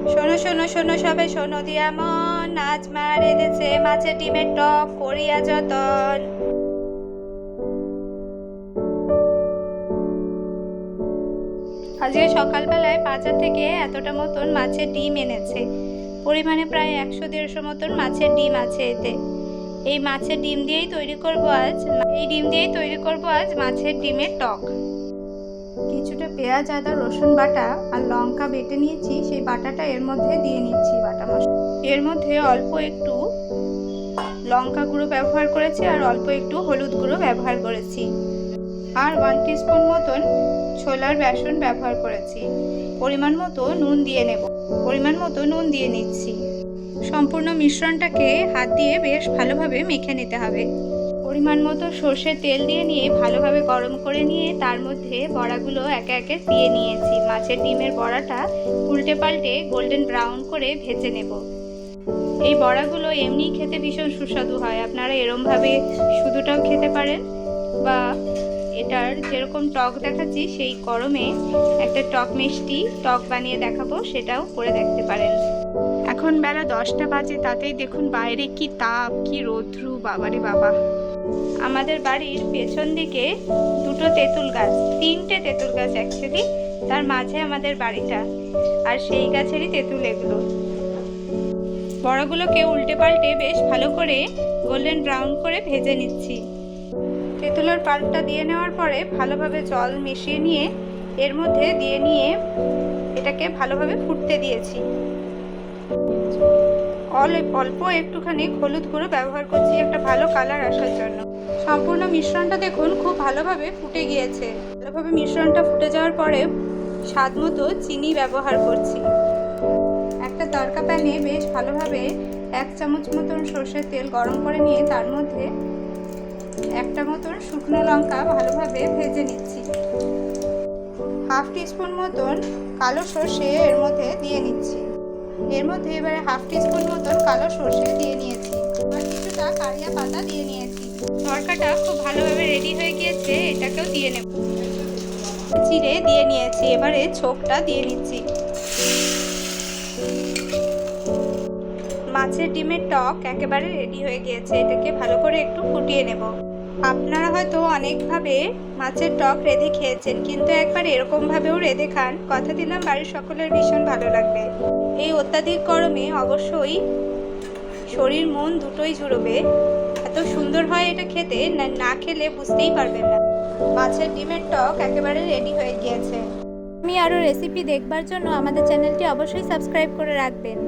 শোনো শোনো শোনো সবে, শোনো দিয়া মন। নাচ মা রেঁধেছে মাছের ডিমের টক করিয়া যতন। আজকে সকালবেলায় বাজার থেকে এতটা মতন মাছের ডিম এনেছে। পরিমাণে প্রায় একশো দেড়শো মতন মাছের ডিম আছে এতে। এই মাছের ডিম দিয়েই তৈরি করব আজ এই ডিম দিয়েই তৈরি করব আজ মাছের ডিমের টক। কিছুটা পেঁয়াজ, আদা, রসুন বাটা আর লঙ্কা বেটে নিয়েছি। সেই বাটাটা এর মধ্যে দিয়ে নিচ্ছি বাটা মশলা এর মধ্যে অল্প একটু লঙ্কা গুঁড়ো ব্যবহার করেছি আর অল্প একটু হলুদ গুঁড়ো ব্যবহার করেছি। আর ওয়ান টিস্পুন মতন ছোলার বেসন ব্যবহার করেছি। পরিমাণ মতো নুন দিয়ে নেব। পরিমাণ মতো নুন দিয়ে নিচ্ছি। সম্পূর্ণ মিশ্রণটাকে হাত দিয়ে বেশ ভালোভাবে মেখে নিতে হবে। পরিমাণ মতো সর্ষের তেল দিয়ে নিয়ে ভালোভাবে গরম করে নিয়ে তার মধ্যে বড়াগুলো একে একে দিয়ে নিয়েছি। মাছের ডিমের বড়াটা উল্টে পাল্টে গোল্ডেন ব্রাউন করে ভেজে নেব। এই বড়াগুলো এমনি খেতে ভীষণ সুস্বাদু হয়। আপনারা এরমভাবে শুধুটাও খেতে পারেন বা এটার যেরকম টক দেখাচ্ছি, সেই গরমে একটা টক মিষ্টি টক বানিয়ে দেখাবো, সেটাও করে দেখতে পারেন। এখন বেলা দশটা বাজে, তাতেই দেখুন বাইরে কি তাপ, কি রৌদ্রু, বাবারে বাবা। আমাদের বাড়ির পেছন দিকে দুটো তেঁতুল গাছ, তিনটে তেঁতুল গাছ অ্যাকচুয়ালি তার মাঝে আমাদের বাড়িটা। আর সেই গাছেরই তেঁতুল এগুলো। বড়গুলোকে উল্টে পাল্টে বেশ ভালো করে গোল্ডেন ব্রাউন করে ভেজে নিচ্ছি। তেঁতুলের পাল্পটা দিয়ে নেওয়ার পরে ভালোভাবে জল মিশিয়ে নিয়ে এর মধ্যে দিয়ে নিয়ে এটাকে ভালোভাবে ফুটতে দিয়েছি। অল্প অল্প একটুখানি হলুদ গুঁড়ো ব্যবহার করছি, একটা ভালো কালার আসার জন্য। সম্পূর্ণ মিশ্রণটা দেখুন, খুব ভালোভাবে ফুটে গিয়েছে। ভালোভাবে মিশ্রণটা ফুটে যাওয়ার পরে স্বাদ মতো চিনি ব্যবহার করছি। একটা তরকা প্যানে বেশ ভালোভাবে এক চামচ মতন সর্ষের তেল গরম করে নিয়ে তার মধ্যে একটা মতন শুকনো লঙ্কা ভালোভাবে ভেজে নিচ্ছি। হাফ টিস্পুন মতন কালো সর্ষে এর মধ্যে দিয়ে নিচ্ছি। এর মধ্যে এবারে হাফ টিস্পুন মতন কালো সর্ষে দিয়ে নিয়েছি। আর কিছুটা কারিয়া পাতা দিয়ে নিয়েছি। তরকাটা খুব ভালোভাবে রেডি হয়ে গিয়েছে, এটাকেও দিয়ে নেব। চিড়ে দিয়ে নিয়েছি, এবারে ছোকটা দিয়ে নিচ্ছি। মাছের ডিমের টক একেবারে রেডি হয়ে গিয়েছে, এটাকে ভালো করে একটু ফুটিয়ে নেব। আপনারা হয়তো অনেকভাবে মাছের টক রেঁধে খেয়েছেন, কিন্তু একবার এরকমভাবেও রেঁধে খান। কথা দিলাম বাড়ির সকলের ভীষণ ভালো লাগবে। অত্যাধিক গরমে অবশ্যই শরীর, মন দুটোই জুড়বে এত সুন্দর হয় এটা খেতে, না খেলে বুঝতেই পারবেন না। মাছের ডিমের টক একেবারে রেডি হয়ে গিয়েছে। আমি আরও রেসিপি দেখবার জন্য আমাদের চ্যানেলটি অবশ্যই সাবস্ক্রাইব করে রাখবেন।